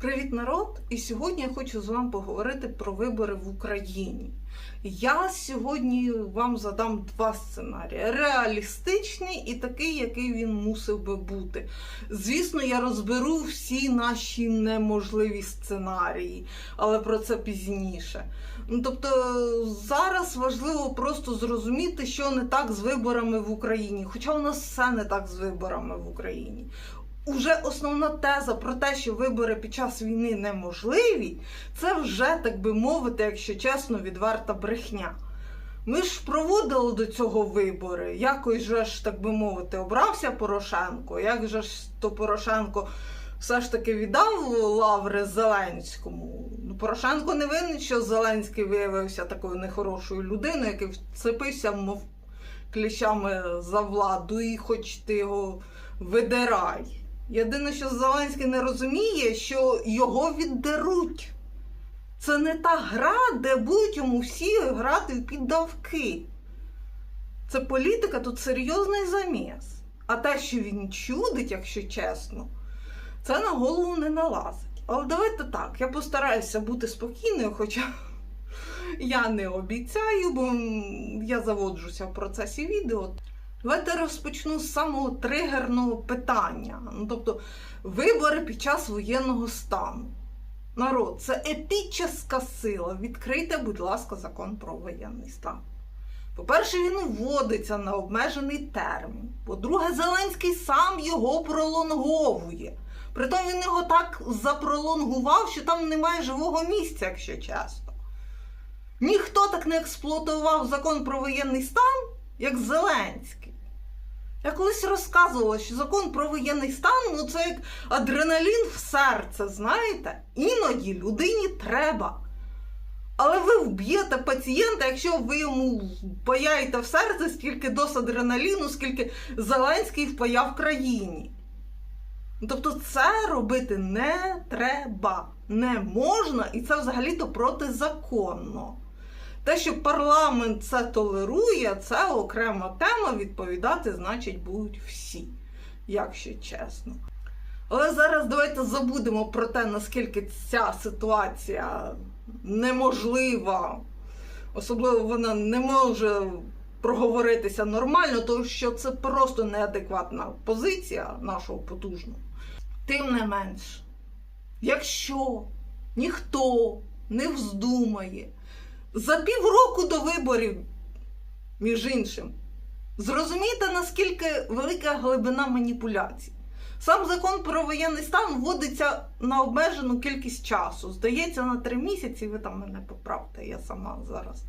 Привіт, народ! І сьогодні я хочу з вами поговорити про вибори в Україні. Я сьогодні вам задам два сценарії: реалістичний і такий, який він мусив би бути. Звісно, я розберу всі наші неможливі сценарії, але про це пізніше. Ну, тобто зараз важливо просто зрозуміти, що не так з виборами в Україні. Хоча у нас все не так з виборами в Україні. Уже основна теза про те, що вибори під час війни неможливі, це вже, так би мовити, якщо чесно, відверта брехня. Ми ж проводили до цього вибори. Якось же ж, так би мовити, обрався Порошенко. Як же ж то Порошенко все ж таки віддав лаври Зеленському? Ну, Порошенко не винен, що Зеленський виявився такою нехорошою людиною, який вцепився, мов кліщами за владу, і хоч ти його видирай. Єдине, що Зеленський не розуміє, що його віддеруть. Це не та гра, де будуть йому всі грати в піддавки. Це політика, тут серйозний заміс. А те, що він чудить, якщо чесно, це на голову не налазить. Але давайте так, я постараюся бути спокійною, хоча я не обіцяю, бо я заводжуся в процесі відео. Давайте розпочну з самого тригерного питання. Ну, тобто, вибори під час воєнного стану. Народ, це епічна сила. Відкрийте, будь ласка, закон про воєнний стан. По-перше, він вводиться на обмежений термін. По-друге, Зеленський сам його пролонговує. Притом він його так запролонгував, що там немає живого місця, якщо чесно. Ніхто так не експлуатував закон про воєнний стан, як Зеленський. Я колись розказувала, що закон про воєнний стан ну це як адреналін в серце, знаєте? Іноді людині треба. Але ви вб'єте пацієнта, якщо ви йому впаяєте в серце стільки доз адреналіну, скільки Зеленський впаяв країні. Ну, Тобто це робити не треба, не можна, і це взагалі-то протизаконно. Те, що парламент це толерує, це окрема тема. Відповідати, значить, будуть всі, якщо чесно. Але зараз давайте забудемо про те, наскільки ця ситуація неможлива. Особливо вона не може проговоритися нормально, тому що це просто неадекватна позиція нашого потужного. Тим не менш, якщо ніхто не вздумає за півроку до виборів, між іншим, зрозумійте, наскільки велика глибина маніпуляцій. Сам закон про воєнний стан вводиться на обмежену кількість часу. Здається, на три місяці ви там мене поправте, я сама зараз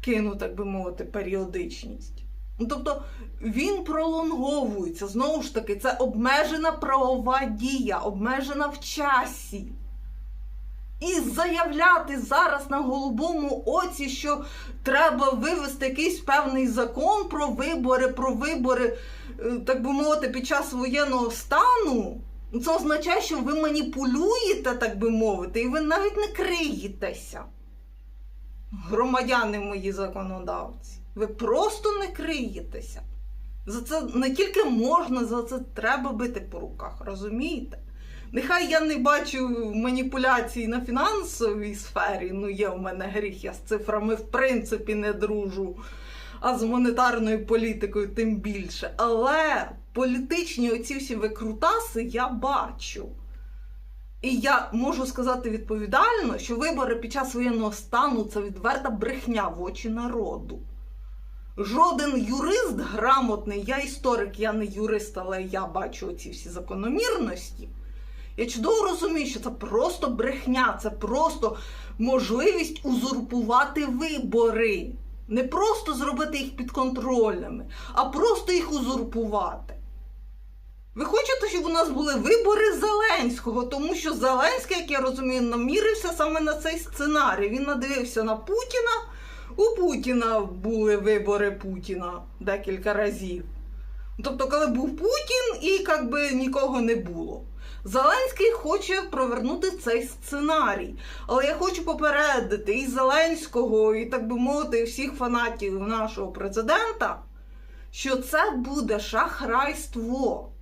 кину, так би мовити, періодичність. Ну, Тобто він пролонговується. Знову ж таки, це обмежена правова дія, обмежена в часі. І заявляти зараз на голубому оці, що треба вивести якийсь певний закон про вибори, про вибори, е, так би мовити, під час воєнного стану, це означає, що ви маніпулюєте, так би мовити, і ви навіть не криєтеся. Громадяни мої законодавці, ви просто не криєтеся. За це не тільки можна, за це треба бити по руках, розумієте? Нехай я не бачу маніпуляцій на фінансовій сфері, ну є в мене гріх, я з цифрами в принципі не дружу, а з монетарною політикою тим більше. Але політичні оці всі викрутаси я бачу. І я можу сказати відповідально, що вибори під час воєнного стану це відверта брехня в очі народу. Жоден юрист грамотний, я історик, я не юрист, але я бачу ці всі закономірності. Я чудово розумію, що це просто брехня, це просто можливість узурпувати вибори. Не просто зробити їх підконтрольними, а просто їх узурпувати. Ви хочете, щоб у нас були вибори Зеленського, тому що Зеленський, як я розумію, намірився саме на цей сценарій. Він надивився на Путіна. У Путіна були вибори Путіна декілька разів. Тобто, коли був Путін і як би нікого не було. Зеленський хоче провернути цей сценарій. Але я хочу попередити і Зеленського, і так би мовити, всіх фанатів нашого президента, що це буде шахрайство.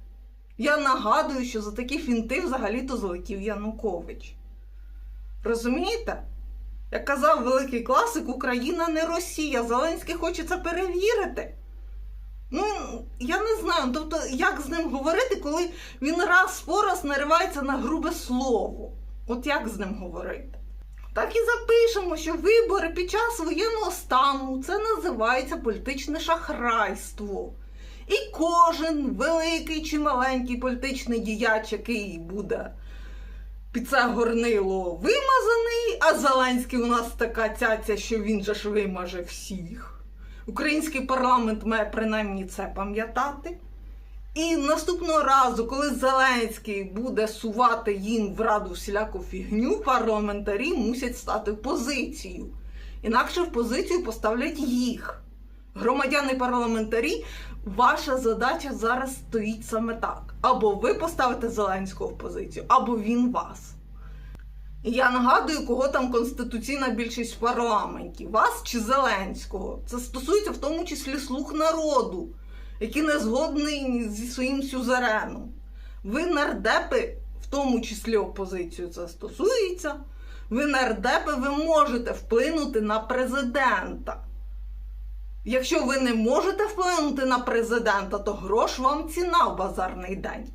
Я нагадую, що за такі фінти взагалі-то злетів Янукович. Розумієте? Як казав великий класик, Україна не Росія. Зеленський хоче це перевірити. Ну, я не знаю, тобто, як з ним говорити, коли він раз по раз наривається на грубе слово. От як з ним говорити? Так і запишемо, що вибори під час воєнного стану це називається політичне шахрайство. І кожен великий чи маленький політичний діяч, який буде під це горнило вимазаний, а Зеленський у нас така цяця, що він же ж вимаже всіх. Український парламент має принаймні це пам'ятати. І наступного разу, коли Зеленський буде сувати їм в раду всіляку фігню, парламентарі мусять стати в позицію. Інакше в позицію поставлять їх. Громадяни парламентарі, ваша задача зараз стоїть саме так. Або ви поставите Зеленського в позицію, або він вас. Я нагадую, кого там конституційна більшість в парламенті: вас чи Зеленського. Це стосується в тому числі слуг народу, які не згодні зі своїм сюзереном. Ви нардепи, в тому числі опозицію, це стосується. Ви нардепи, ви можете вплинути на президента. Якщо ви не можете вплинути на президента, то грош вам ціна в базарний день.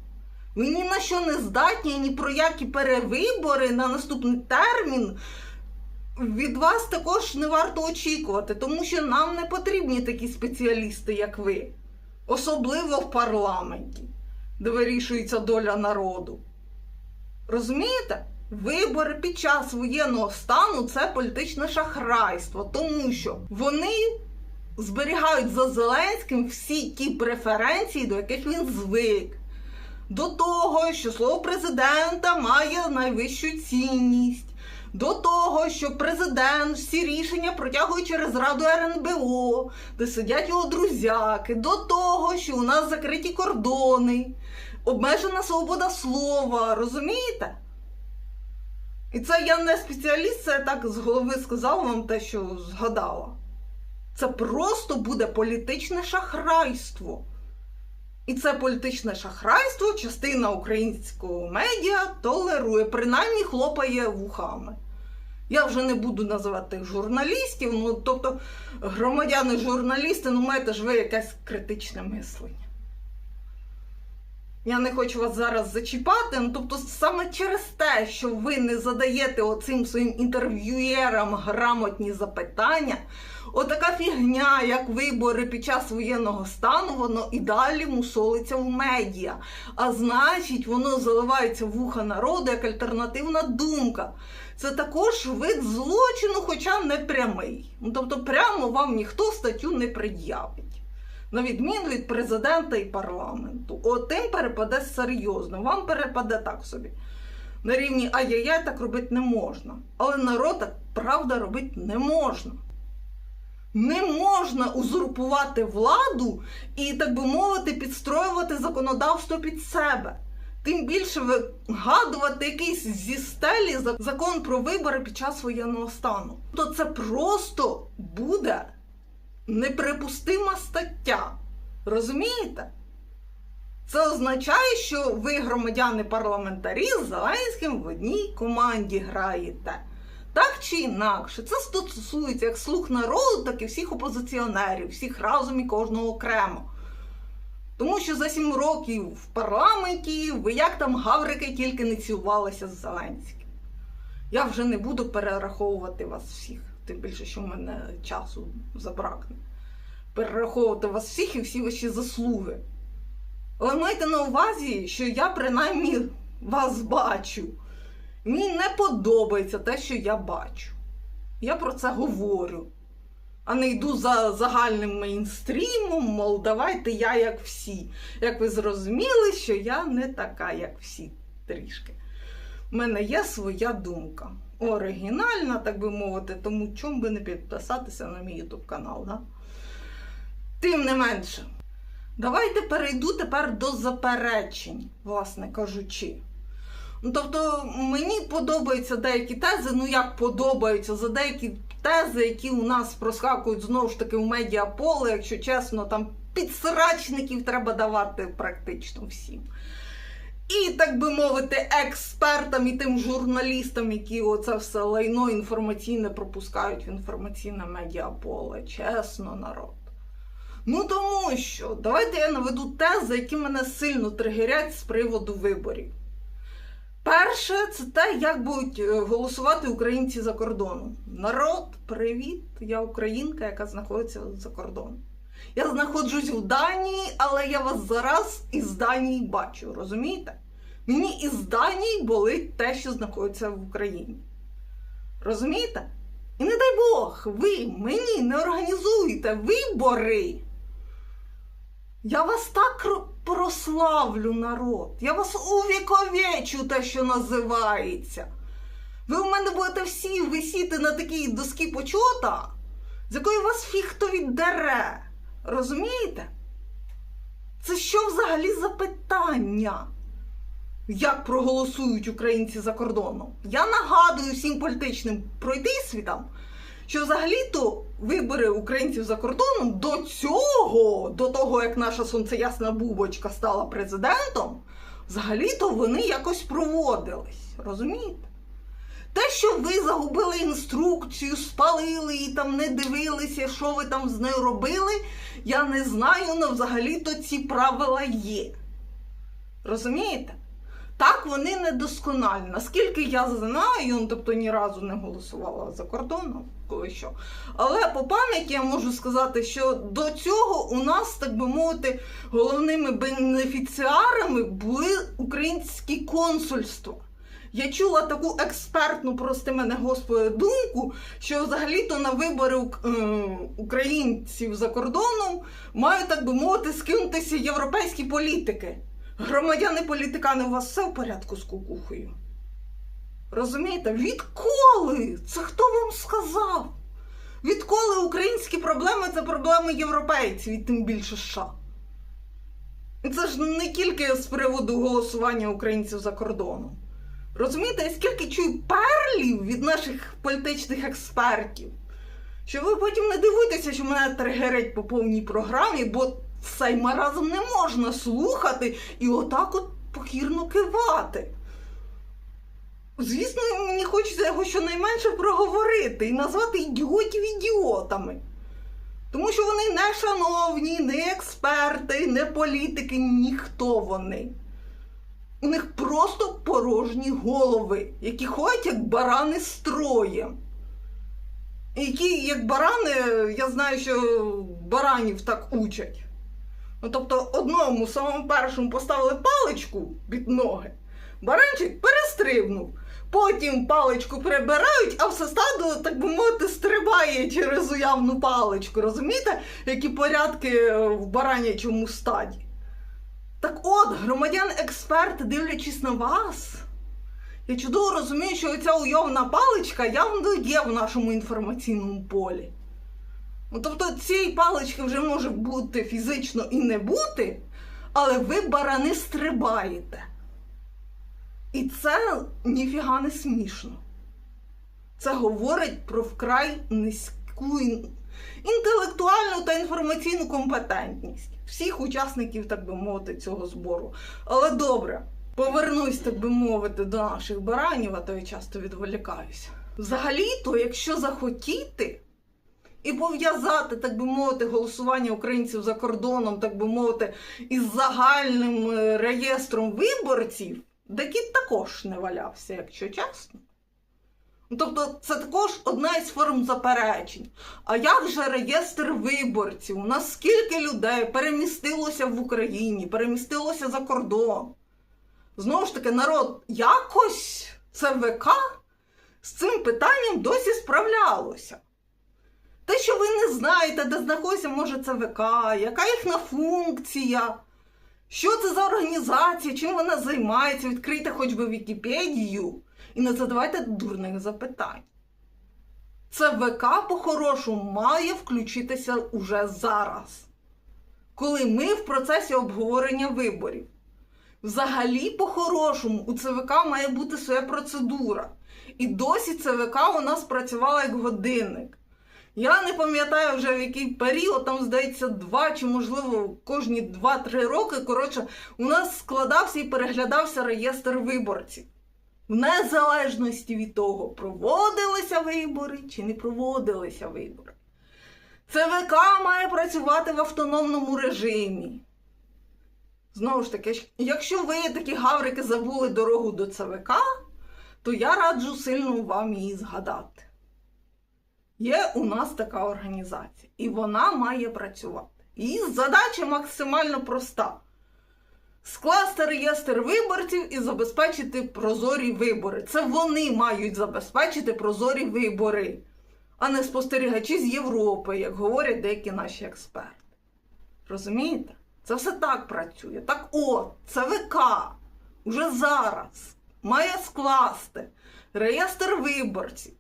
Ви ні на що не здатні, ні про які перевибори на наступний термін. Від вас також не варто очікувати, тому що нам не потрібні такі спеціалісти, як ви, особливо в парламенті, де вирішується доля народу. Розумієте? Вибори під час воєнного стану це політичне шахрайство, тому що вони зберігають за Зеленським всі ті преференції, до яких він звик. До того, що слово президента має найвищу цінність, до того, що президент всі рішення протягує через Раду РНБО, де сидять його друзяки, до того, що у нас закриті кордони, обмежена свобода слова, розумієте? І це я не спеціаліст, це так з голови сказала вам те, що згадала. Це просто буде політичне шахрайство. І це політичне шахрайство частина українського медіа толерує, принаймні хлопає вухами. Я вже не буду називати журналістів, ну тобто громадяни-журналісти, ну маєте ж ви якесь критичне мислення. Я не хочу вас зараз зачіпати, ну тобто саме через те, що ви не задаєте оцим своїм інтерв'юєрам грамотні запитання, отака фігня, як вибори під час воєнного стану, воно і далі мусолиться в медіа. А значить, воно заливається в вуха народу як альтернативна думка. Це також вид злочину, хоча не прямий. Ну, тобто, прямо вам ніхто статтю не пред'явить. На відміну від президента і парламенту. Отим перепаде серйозно. Вам перепаде так собі. На рівні ай-яй-яй так робити не можна. Але народ так правда робити не можна. Не можна узурпувати владу і, так би мовити, підстроювати законодавство під себе. Тим більше вигадувати якийсь зі стелі закон про вибори під час воєнного стану. То це просто буде неприпустима стаття. Розумієте? Це означає, що ви, громадяни парламентарі, з Зеленським в одній команді граєте. Так чи інакше, це стосується як слуг народу, так і всіх опозиціонерів, всіх разом і кожного окремо. Тому що за сім років в парламенті ви як там гаврики тільки не цілувалися з Зеленським. Я вже не буду перераховувати вас всіх, тим більше, що в мене часу забракне. Перераховувати вас всіх і всі ваші заслуги. Але майте на увазі, що я принаймні вас бачу. Мені не подобається те, що я бачу. Я про це говорю. А не йду за загальним мейнстрімом, мол, давайте я як всі. Як ви зрозуміли, що я не така, як всі трішки. У мене є своя думка. Оригінальна, так би мовити, тому чому би не підписатися на мій YouTube канал. Да? Тим не менше, давайте перейду тепер до заперечень, власне кажучи. Ну, тобто, мені подобаються деякі тези, ну як подобаються за деякі тези, які у нас проскакують знову ж таки в медіаполе, якщо чесно, там підсрачників треба давати практично всім. і, так би мовити, експертам і тим журналістам, які оце все лайно інформаційне пропускають в інформаційне медіаполе. Чесно, народ. Ну тому що давайте я наведу тези, які мене сильно тригерять з приводу виборів. Перше, це те, як будуть е, голосувати українці за кордоном. Народ, привіт! Я українка, яка знаходиться за кордоном. Я знаходжусь в Данії, але я вас зараз із Данії бачу, розумієте? Мені із Данії болить те, що знаходиться в Україні. Розумієте? І не дай Бог, ви мені не організуєте вибори. Я вас так прославлю, народ. Я вас увіковечу, те, що називається. Ви в мене будете всі висіти на такій доскі почота, з якої вас фіг хто віддере. Розумієте? Це що взагалі за питання? Як проголосують українці за кордоном? Я нагадую всім політичним пройдисвітам, що взагалі-то вибори українців за кордоном до цього, до того як наша сонцеясна бубочка стала президентом, взагалі-то вони якось проводились. Розумієте? Те, що ви загубили інструкцію, спалили і там не дивилися, що ви там з нею робили, я не знаю, але взагалі-то ці правила є. Розумієте? Так, вони недосконалі. Наскільки я знаю, ну, тобто ні разу не голосувала за кордоном, коли що. Але по пам'яті я можу сказати, що до цього у нас, так би мовити, головними бенефіціарами були українські консульства. Я чула таку експертну, прости мене Господи, думку, що взагалі-то на вибори е, українців за кордоном мають, так би мовити, скинутися європейські політики. Громадяни політикани, у вас все в порядку з кукухою? Розумієте? Відколи? Це хто вам сказав? Відколи українські проблеми це проблеми європейців і тим більше США? І це ж не тільки з приводу голосування українців за кордоном. Розумієте, я скільки чую перлів від наших політичних експертів, що ви потім не дивуйтеся, що мене тригерить по повній програмі, бо цей маразм не можна слухати і отак от покірно кивати. Звісно, мені хочеться його щонайменше проговорити і назвати ідіотів ідіотами. Тому що вони не шановні, не експерти, не політики, ніхто вони. У них просто порожні голови, які ходять як барани строєм. Які, як барани, я знаю, що баранів так учать. Ну, тобто, одному самому першому поставили паличку під ноги, баранчик перестрибнув. Потім паличку прибирають, а все стадо, так би мовити, стрибає через уявну паличку. Розумієте, які порядки е, в баранячому стаді? Так от, громадян-експерти, дивлячись на вас, я чудово розумію, що ця уйовна паличка явно є в нашому інформаційному полі. Ну, тобто цієї палички вже може бути фізично і не бути, але ви барани стрибаєте. І це ніфіга не смішно. Це говорить про вкрай низьку інтелектуальну та інформаційну компетентність всіх учасників, так би мовити, цього збору. Але добре, повернусь, так би мовити, до наших баранів, а то я часто відволікаюся. Взагалі-то, якщо захотіти і пов'язати, так би мовити, голосування українців за кордоном, так би мовити, із загальним е, реєстром виборців, де кіт також не валявся, якщо чесно. Ну, Тобто це також одна із форм заперечень. А як же реєстр виборців? У нас скільки людей перемістилося в Україні, перемістилося за кордон? Знову ж таки, народ якось ЦВК з цим питанням досі справлялося. Те, що ви не знаєте, де знаходиться може ЦВК, яка їхня функція, що це за організація, чим вона займається, відкрийте хоч би Вікіпедію і не задавайте дурних запитань. ЦВК по-хорошому має включитися уже зараз, коли ми в процесі обговорення виборів. Взагалі, по-хорошому, у ЦВК має бути своя процедура. І досі ЦВК у нас працювала як годинник. Я не пам'ятаю вже в який період, там, здається, два чи, можливо, кожні 2-3 роки. Коротше, у нас складався і переглядався реєстр виборців. В незалежності від того, проводилися вибори чи не проводилися вибори. ЦВК має працювати в автономному режимі. Знову ж таки, якщо ви такі гаврики забули дорогу до ЦВК, то я раджу сильно вам її згадати. Є у нас така організація, і вона має працювати. Її задача максимально проста: скласти реєстр виборців і забезпечити прозорі вибори. Це вони мають забезпечити прозорі вибори, а не спостерігачі з Європи, як говорять деякі наші експерти. Розумієте? Це все так працює. Так от, ЦВК уже зараз має скласти реєстр виборців.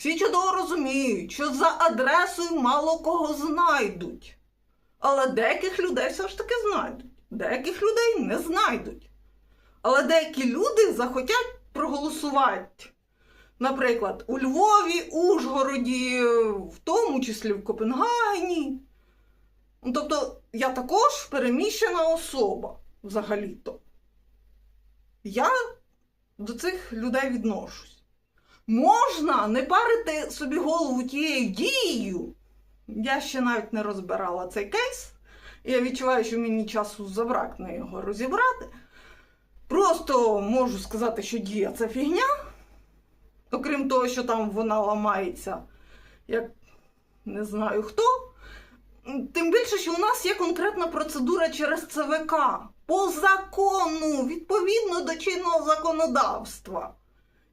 Всі чудово розуміють, що за адресою мало кого знайдуть. Але деяких людей все ж таки знайдуть, деяких людей не знайдуть. Але деякі люди захотять проголосувати. Наприклад, у Львові, Ужгороді, в тому числі в Копенгагені. Ну, Тобто, я також переміщена особа взагалі-то. Я до цих людей відношусь. Можна не парити собі голову тією дією. Я ще навіть не розбирала цей кейс. Я відчуваю, що мені часу забракне його розібрати. Просто можу сказати, що дія це фігня. Окрім того, що там вона ламається, як не знаю хто. Тим більше, що у нас є конкретна процедура через ЦВК по закону, відповідно до чинного законодавства.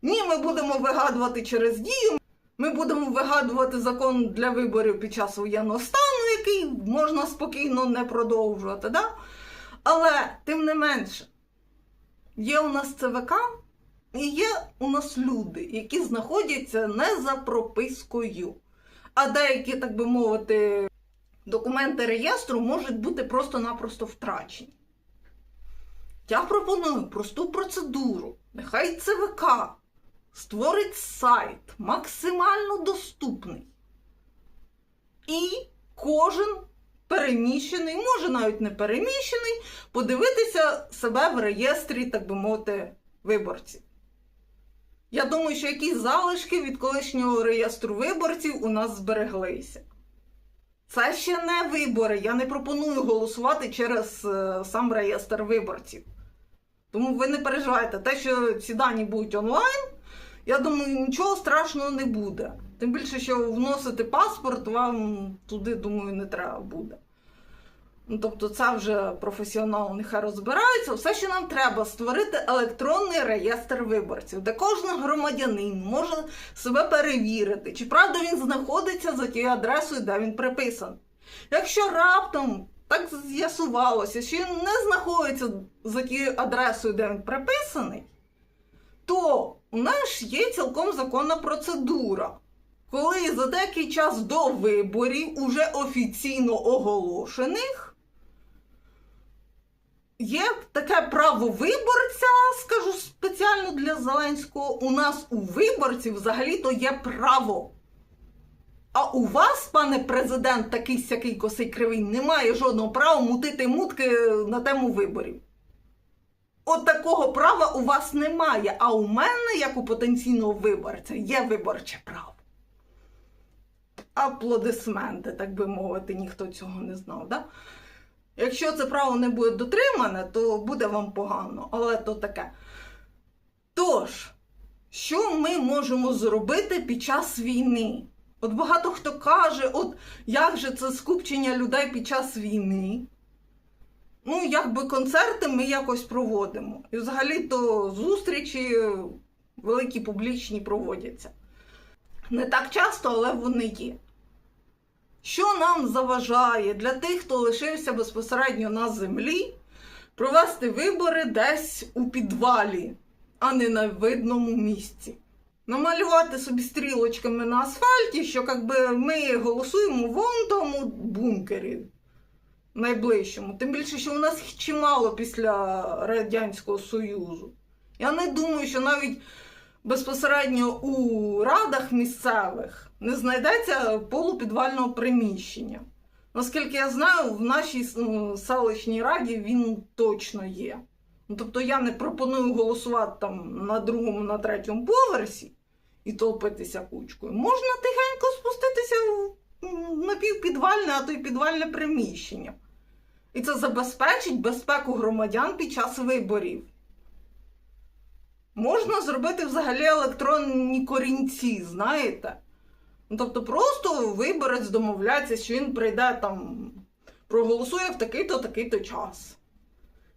Ні, ми будемо вигадувати через дію. Ми будемо вигадувати закон для виборів під час воєнного стану, який можна спокійно не продовжувати. Да? Але тим не менше, є у нас ЦВК і є у нас люди, які знаходяться не за пропискою. А деякі, так би мовити, документи реєстру можуть бути просто-напросто втрачені. Я пропоную просту процедуру. Нехай ЦВК створить сайт максимально доступний. І кожен переміщений, може навіть не переміщений, подивитися себе в реєстрі, так би мовити, виборців. Я думаю, що якісь залишки від колишнього реєстру виборців у нас збереглися. Це ще не вибори. Я не пропоную голосувати через е, сам реєстр виборців. Тому ви не переживайте, те, що ці дані будуть онлайн, я думаю, нічого страшного не буде. Тим більше, що вносити паспорт вам туди, думаю, не треба буде. Ну, тобто, це вже професіонал нехай розбирається. Все, що нам треба, створити електронний реєстр виборців, де кожен громадянин може себе перевірити, чи правда він знаходиться за тією адресою, де він приписаний. Якщо раптом так з'ясувалося, що він не знаходиться за тією адресою, де він приписаний, то у нас є цілком законна процедура. Коли за деякий час до виборів, уже офіційно оголошених, є таке право виборця, скажу спеціально для Зеленського, у нас у виборців взагалі-то є право. А у вас, пане президент, такий сякий косий кривий, немає жодного права мутити мутки на тему виборів. От такого права у вас немає. А у мене, як у потенційного виборця, є виборче право. Аплодисменти, так би мовити, ніхто цього не знав. Да? Якщо це право не буде дотримане, то буде вам погано, але то таке. Тож, що ми можемо зробити під час війни? От багато хто каже, от як же це скупчення людей під час війни? Ну, якби концерти ми якось проводимо. І взагалі-то зустрічі великі публічні проводяться. Не так часто, але вони є. Що нам заважає для тих, хто лишився безпосередньо на землі, провести вибори десь у підвалі, а не на видному місці? Намалювати собі стрілочками на асфальті, що якби ми голосуємо вон тому бункері найближчому. Тим більше, що у нас чимало після Радянського Союзу. Я не думаю, що навіть безпосередньо у радах місцевих не знайдеться полупідвального приміщення. Наскільки я знаю, в нашій ну, селищній раді він точно є. Ну, Тобто я не пропоную голосувати там на другому, на третьому поверсі і толпитися кучкою. Можна тихенько спуститися в напівпідвальне, а то й підвальне приміщення. І це забезпечить безпеку громадян під час виборів. Можна зробити взагалі електронні корінці, знаєте? Ну, тобто просто виборець домовляється, що він прийде там, проголосує в такий-то, такий-то час.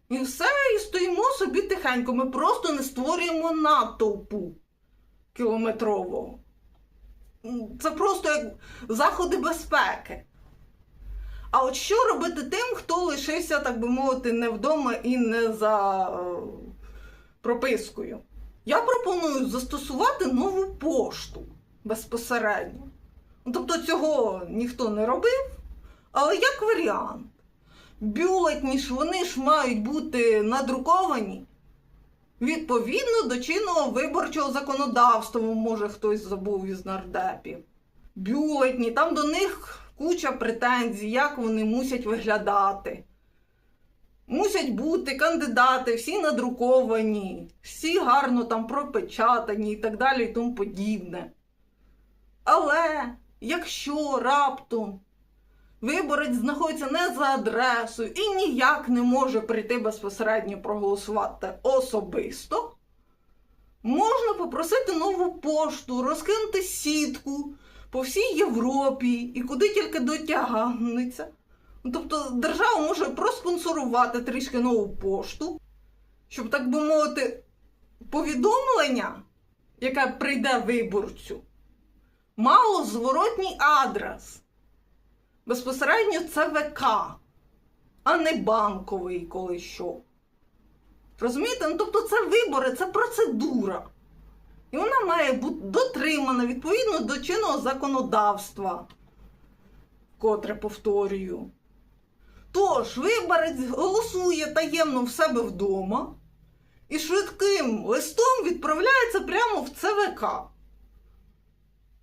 І все, і стоїмо собі тихенько. Ми просто не створюємо натовпу кілометрового. Це просто як заходи безпеки. А от що робити тим, хто лишився, так би мовити, не вдома і не за е, пропискою? Я пропоную застосувати нову пошту безпосередньо. Ну, Тобто цього ніхто не робив, але як варіант. Бюлетні ж вони ж мають бути надруковані відповідно до чинного виборчого законодавства, може хтось забув із нардепів. Бюлетні, там до них куча претензій, як вони мусять виглядати. Мусять бути кандидати, всі надруковані, всі гарно там пропечатані і так далі і тому подібне. Але якщо раптом виборець знаходиться не за адресою і ніяк не може прийти безпосередньо проголосувати особисто, можна попросити нову пошту, розкинути сітку по всій Європі і куди тільки дотягнеться. Тобто держава може проспонсорувати трішки нову пошту, щоб, так би мовити, повідомлення, яке прийде виборцю, мало зворотній адрес. Безпосередньо це ВК, а не банковий коли що. Розумієте? Ну, тобто це вибори, це процедура. І вона має бути дотримана відповідно до чинного законодавства, котре повторюю. Тож, виборець голосує таємно в себе вдома і швидким листом відправляється прямо в ЦВК.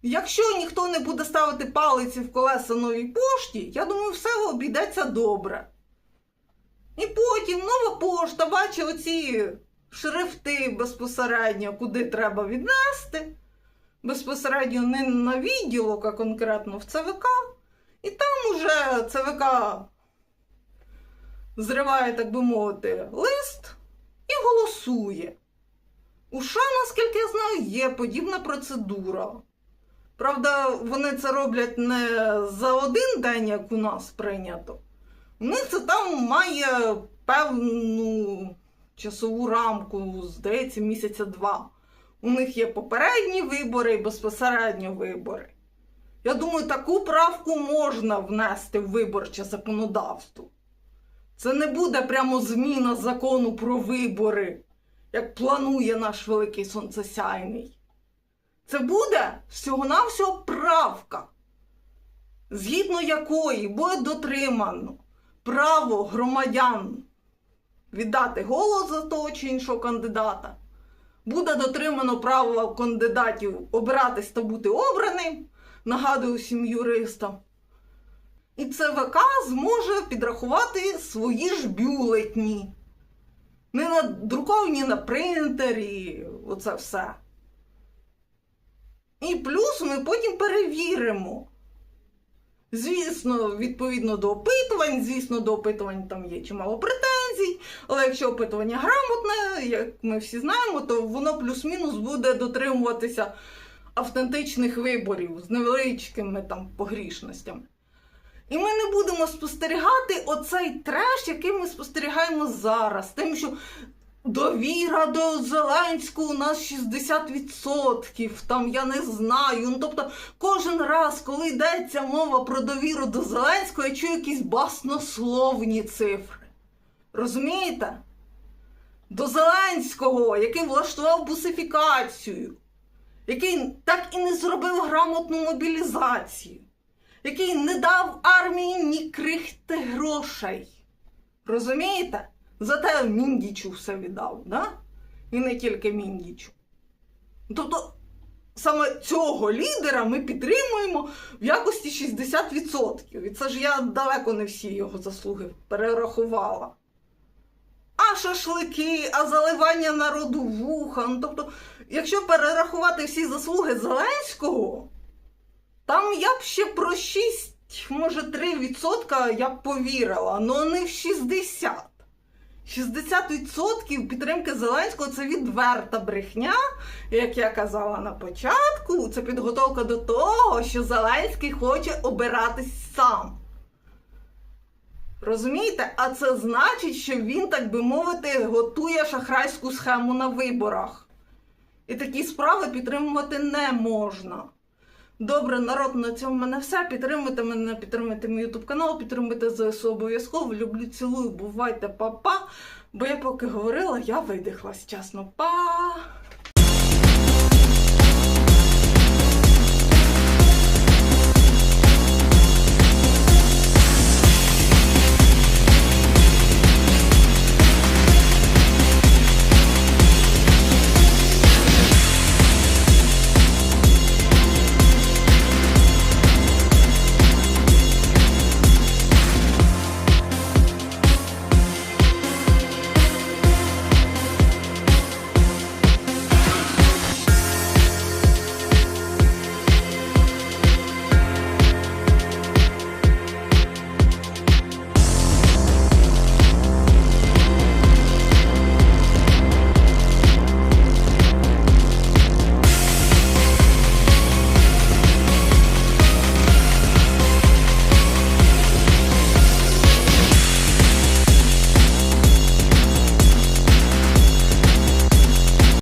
Якщо ніхто не буде ставити палиці в колеса новій пошті, я думаю, все обійдеться добре. І потім нова пошта бачить оці шрифти безпосередньо, куди треба віднести. Безпосередньо не на відділок, а конкретно в ЦВК. І там уже ЦВК зриває, так би мовити, лист і голосує. У США, наскільки я знаю, є подібна процедура. Правда, вони це роблять не за один день, як у нас прийнято. У них це там має певну часову рамку, здається, місяця два. У них є попередні вибори і безпосередньо вибори. Я думаю, таку правку можна внести в виборче законодавство. Це не буде прямо зміна закону про вибори, як планує наш великий сонцесяйний. Це буде всього-навсього правка, згідно якої буде дотримано право громадян віддати голос за того чи іншого кандидата, буде дотримано право кандидатів обиратись та бути обраним, нагадую всім юристам. І ЦВК зможе підрахувати свої ж бюлетні. Не надруковані на принтері, оце все. І плюс ми потім перевіримо. Звісно, відповідно до опитувань, звісно, до опитувань там є чимало претензій, але якщо опитування грамотне, як ми всі знаємо, то воно плюс-мінус буде дотримуватися автентичних виборів з невеличкими там погрішностями. І ми не будемо спостерігати оцей треш, який ми спостерігаємо зараз. Тим, що довіра до Зеленського у нас 60%, там я не знаю. Ну, тобто, кожен раз, коли йдеться мова про довіру до Зеленського, я чую якісь баснословні цифри. Розумієте? До Зеленського, який влаштував бусифікацію, який так і не зробив грамотну мобілізацію який не дав армії ні крихти грошей. Розумієте? Зате Міндічу все віддав, да? І не тільки Міндічу. Тобто саме цього лідера ми підтримуємо в якості 60%. І це ж я далеко не всі його заслуги перерахувала. А шашлики, а заливання народу вуха. Ну, тобто, якщо перерахувати всі заслуги Зеленського, там я б ще про 6, може 3% я б повірила, але не в 60. 60% підтримки Зеленського це відверта брехня, як я казала на початку, це підготовка до того, що Зеленський хоче обиратись сам. Розумієте? А це значить, що він, так би мовити, готує шахрайську схему на виборах. І такі справи підтримувати не можна. Добре, народ, на цьому в мене все. Підтримуйте мене, підтримуйте мій ютуб канал, підтримуйте ЗСУ обов'язково. Люблю, цілую, бувайте, па-па. Бо я поки говорила, я видихлась, чесно. Па!